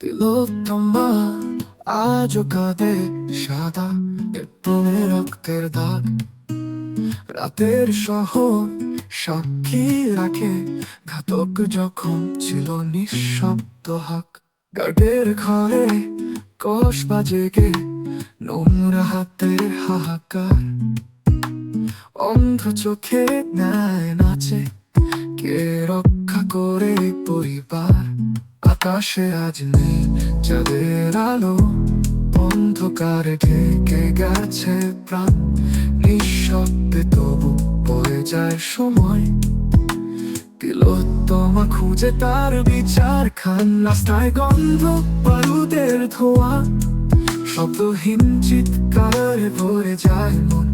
তিলোত্তমা আজও কাঁদে সাদা রক্তের দাগ রাতের শহর সাক্ষী রাখে ঘাতক যখন ছিল নিঃশব্দ হাক গার্ডের ঘরে কষ বাজেগে নোংরা হাতের হাহাকার অন্ধ চোখে ন্যায় নাচে কে রক্ষা করে পরিবার আকাশে আজ নেই, চাঁদের আলো অন্ধকারে ঢেকে গেছে প্রাণ। নিঃশব্দে তবু বয়ে যায় সময়। তিলোত্তমা খুঁজে তার বিচার খান রাস্তায় গন্ধ বারুদের ধোয়া। শব্দহীন চিৎকারে ভরে যায় মন,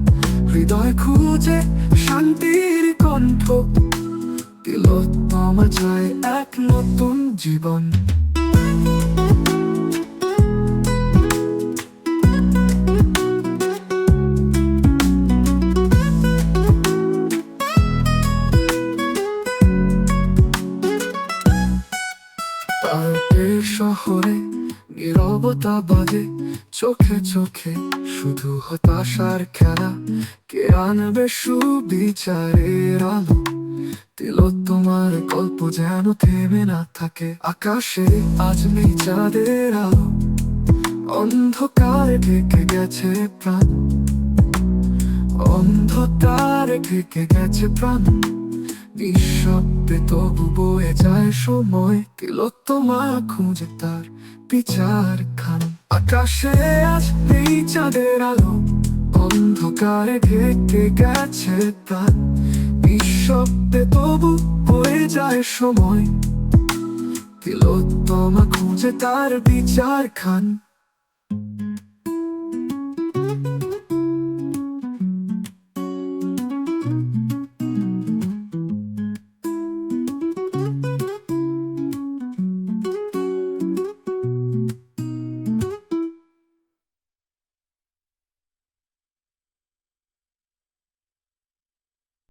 হৃদয় খুঁজে শান্তির তিলোত্তমা চায় এক নতুন জীবন। শহরে নীরবতা বাজে, চোখে চোখে শুধু হতাশার খেলা। কে আনবে সুবিচারের আলো? তিলোত্তমার গল্প যেন থেমে না থাকে। আকাশে আজ নেই চাঁদের আলো। অন্ধকারে ঢেকে গেছে প্রাণ। অন্ধকারে ঢেকে গেছে প্রাণ। নিঃশব্দে তবু বয়ে যায় সময়। তিলোত্তমা খুঁজে তার বিচার খান আকাশে আজ নেই চাঁদের আলো। অন্ধকারে ঢেকে গেছে প্রাণ। নিঃশব্দে তবু হয়ে যায় সময়। তিলোত্তমা খুঁজে তার বিচার খান